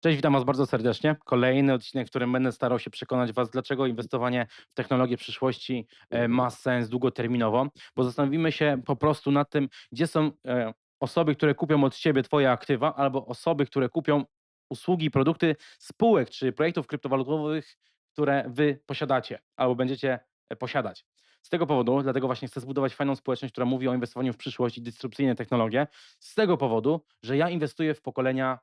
Cześć, witam Was bardzo serdecznie. Kolejny odcinek, w którym będę starał się przekonać Was, dlaczego inwestowanie w technologię przyszłości e, ma sens długoterminowo, bo zastanowimy się po prostu nad tym, gdzie są e, osoby, które kupią od Ciebie Twoje aktywa, albo osoby, które kupią usługi i produkty spółek czy projektów kryptowalutowych, które Wy posiadacie albo będziecie e, posiadać. Z tego powodu, dlatego właśnie chcę zbudować fajną społeczność, która mówi o inwestowaniu w przyszłość i dysrupcyjne technologie. Z tego powodu, że ja inwestuję w pokolenia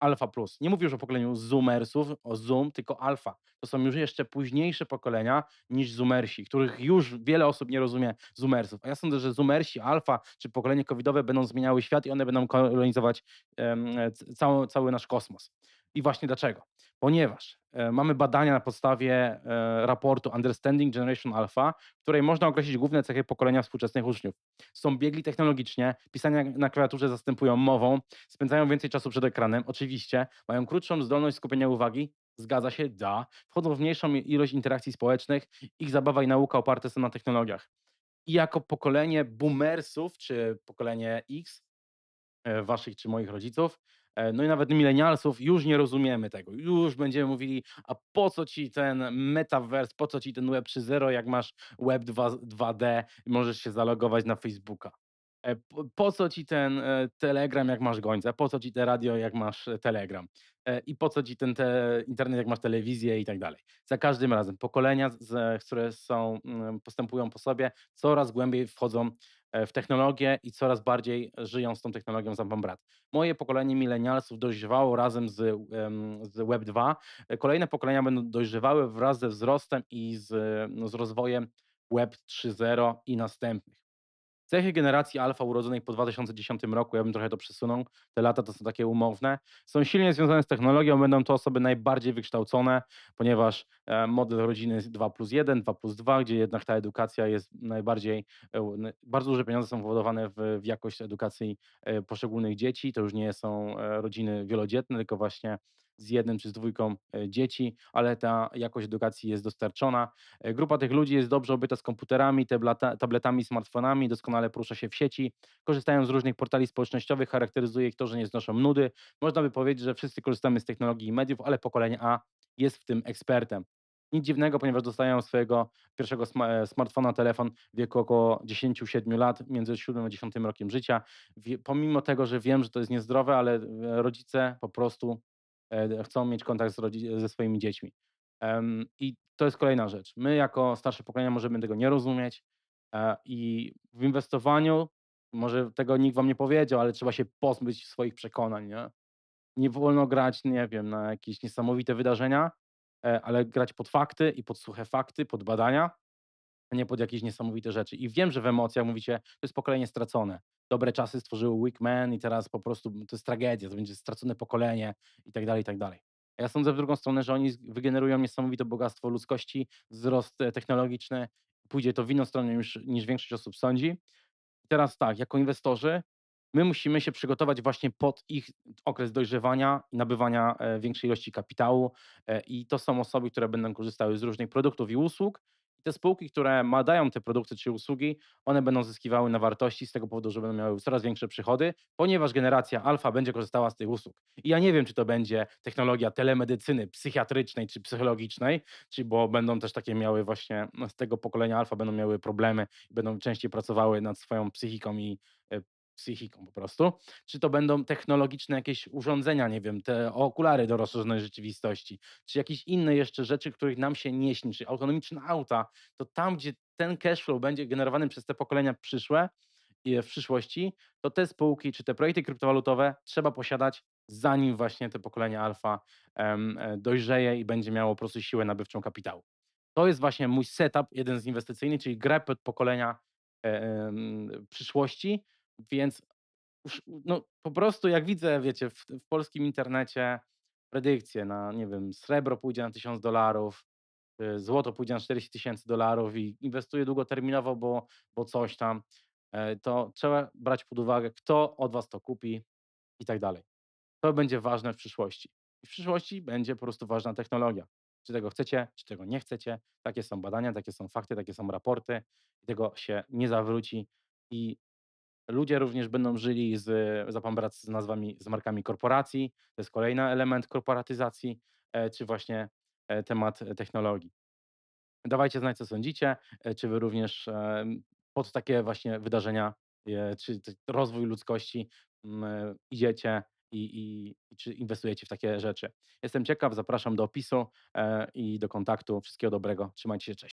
Alpha Plus. Nie mówię już o pokoleniu Zoomersów, o Zoom, tylko Alpha. To są już jeszcze późniejsze pokolenia niż Zoomersi, których już wiele osób nie rozumie Zoomersów. A ja sądzę, że Zoomersi, Alpha czy pokolenie covidowe będą zmieniały świat i one będą kolonizować em, c- cały, cały nasz kosmos. I właśnie dlaczego? Ponieważ e, mamy badania na podstawie e, raportu Understanding Generation Alpha, w której można określić główne cechy pokolenia współczesnych uczniów. Są biegli technologicznie, pisania na klawiaturze zastępują mową, Spędzają więcej czasu przed ekranem, oczywiście. Mają krótszą zdolność skupienia uwagi, zgadza się, da. Wchodzą w mniejszą ilość interakcji społecznych. Ich zabawa i nauka oparte są na technologiach. I jako pokolenie boomersów, czy pokolenie X, e, waszych czy moich rodziców, no i nawet milenialsów, już nie rozumiemy tego. Już będziemy mówili, a po co ci ten metaverse, po co ci ten Web 3.0, jak masz Web 2, 2D i możesz się zalogować na Facebooka. E, po co ci ten, e, Telegram, jak masz gońca? Po co ci te radio, jak masz, e, Telegram? E, I po co ci ten te internet, jak masz telewizję i tak dalej. Za każdym razem pokolenia, które są, mm, postępują po sobie, coraz głębiej wchodzą, e, w technologię i coraz bardziej żyją z tą technologią za brat. Moje pokolenie milenialsów dojrzewało razem z, z Web 2. E, kolejne pokolenia będą dojrzewały wraz ze wzrostem i z, z rozwojem Web 3.0 i następnych. Cechy generacji alfa urodzonej po 2010 roku, ja bym trochę to przesunął, te lata to są takie umowne, są silnie związane z technologią, będą to osoby najbardziej wykształcone, ponieważ e, model rodziny jest 2 plus 1, 2 plus 2, gdzie jednak ta edukacja jest najbardziej, e, bardzo duże pieniądze są wkładowane w, w jakość edukacji e, poszczególnych dzieci, to już nie są rodziny wielodzietne, tylko właśnie z jednym czy z dwójką e, dzieci, ale ta jakość edukacji jest dostarczona. E, Grupa tych ludzi jest dobrze obyta z komputerami, tableta, tabletami, smartfonami, doskonale porusza się w sieci, korzystają z różnych portali społecznościowych, charakteryzuje ich to, że nie znoszą nudy. Można by powiedzieć, że wszyscy korzystamy z technologii i mediów, ale pokolenie A jest w tym ekspertem. Nic dziwnego, ponieważ dostają swojego pierwszego e, smartfona, telefon w wieku około 10-7 lat, między 7 a 10 rokiem życia. Pomimo tego, że wiem, że to jest niezdrowe, ale rodzice po prostu chcą mieć kontakt ze swoimi dziećmi. I to jest kolejna rzecz. My jako starsze pokolenia możemy tego nie rozumieć e, i w inwestowaniu, może tego nikt wam nie powiedział, ale trzeba się pozbyć swoich przekonań, nie? Nie wolno grać, nie wiem, na jakieś niesamowite wydarzenia, e, ale grać pod fakty i pod suche fakty, pod badania, a nie pod jakieś niesamowite rzeczy. I wiem, że w emocjach mówicie, to jest pokolenie stracone. Dobre czasy stworzyły Weak Man i teraz po prostu to jest tragedia, to będzie stracone pokolenie i tak dalej, i tak dalej. Ja sądzę w drugą stronę, że oni wygenerują niesamowite bogactwo ludzkości, wzrost e, technologiczny, pójdzie to w inną stronę niż, niż większość osób sądzi. Teraz tak, jako inwestorzy, my musimy się przygotować właśnie pod ich okres dojrzewania i nabywania e, większej ilości kapitału. E, I to są osoby, które będą korzystały z różnych produktów i usług. I te spółki, które dają te produkty czy usługi, one będą zyskiwały na wartości z tego powodu, że będą miały coraz większe przychody, ponieważ generacja alfa będzie korzystała z tych usług. I ja nie wiem, czy to będzie technologia telemedycyny psychiatrycznej czy psychologicznej, czy bo będą też takie miały właśnie no, z tego pokolenia alfa będą miały problemy będą częściej pracowały nad swoją psychiką i e, psychiką po prostu. Czy to będą technologiczne jakieś urządzenia, nie wiem, te okulary do rozszerzonej rzeczywistości, czy jakieś inne jeszcze rzeczy, których nam się nie śni, czy autonomiczne auta, to tam, gdzie ten cashflow będzie generowany przez te pokolenia przyszłe w przyszłości, to te spółki czy te projekty kryptowalutowe trzeba posiadać, zanim właśnie te pokolenie alfa e, dojrzeje i będzie miało po prostu siłę nabywczą kapitału. To jest właśnie mój setup, jeden z inwestycyjny, czyli grę pod pokolenia e, przyszłości, więc no, po prostu jak widzę, wiecie, w, w polskim internecie predykcje na, nie wiem, srebro pójdzie na 1000 dolarów, y, złoto pójdzie na 40 tysięcy dolarów i inwestuję długoterminowo, bo, bo coś tam, e, to trzeba brać pod uwagę, kto od was to kupi i tak dalej. To będzie ważne w przyszłości. I w przyszłości będzie po prostu ważna technologia. Czy tego chcecie, czy tego nie chcecie. Takie są badania, takie są fakty, takie są raporty i tego się nie zawróci. I ludzie również będą żyli z za pan brat z nazwami, z markami korporacji, to jest kolejny element korporatyzacji, e, czy właśnie, e, temat technologii. Dawajcie znać, co sądzicie, e, czy wy również, pod takie właśnie wydarzenia, czy rozwój ludzkości, idziecie i i i czy inwestujecie w takie rzeczy. Jestem ciekaw, zapraszam do opisu, e, i do kontaktu. Wszystkiego dobrego, trzymajcie się, cześć.